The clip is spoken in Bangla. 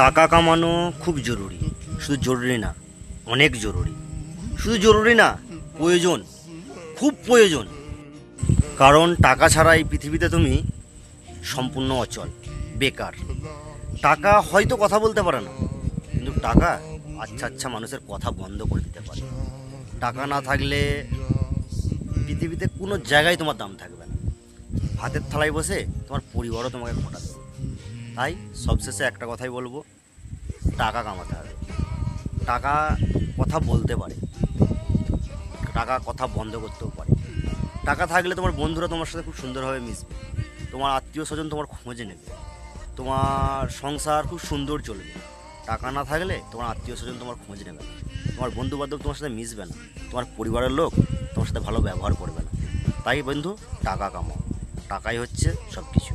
টাকা কামানো খুব জরুরি। শুধু জরুরি না, অনেক জরুরি। শুধু জরুরি না, প্রয়োজন, খুব প্রয়োজন। কারণ টাকা ছাড়া এই পৃথিবীতে তুমি সম্পূর্ণ অচল, বেকার। টাকা হয়তো কথা বলতে পারে না, কিন্তু টাকা আচ্ছা আচ্ছা মানুষের কথা বন্ধ করে দিতে পারে। টাকা না থাকলে পৃথিবীতে কোনো জায়গায় তোমার দাম থাকবে না। হাতের থালায় বসে তোমার পরিবারও তোমাকে খোটা দেবে। তাই সবশেষে একটা কথাই বলব, টাকা কামাতে হবে। টাকা কথা বলতে পারে, টাকা কথা বন্ধ করতেও পারে। টাকা থাকলে তোমার বন্ধুরা তোমার সাথে খুব সুন্দরভাবে মিশবে, তোমার আত্মীয় স্বজন তোমার খোঁজে নেবে, তোমার সংসার খুব সুন্দর চলবে। টাকা না থাকলে তোমার আত্মীয় স্বজন তোমার খোঁজ নেবে না, তোমার বন্ধু বান্ধব তোমার সাথে মিশবে না, তোমার পরিবারের লোক তোমার সাথে ভালো ব্যবহার করবে না। তাই বন্ধু, টাকা কামাও, টাকাই হচ্ছে সব কিছু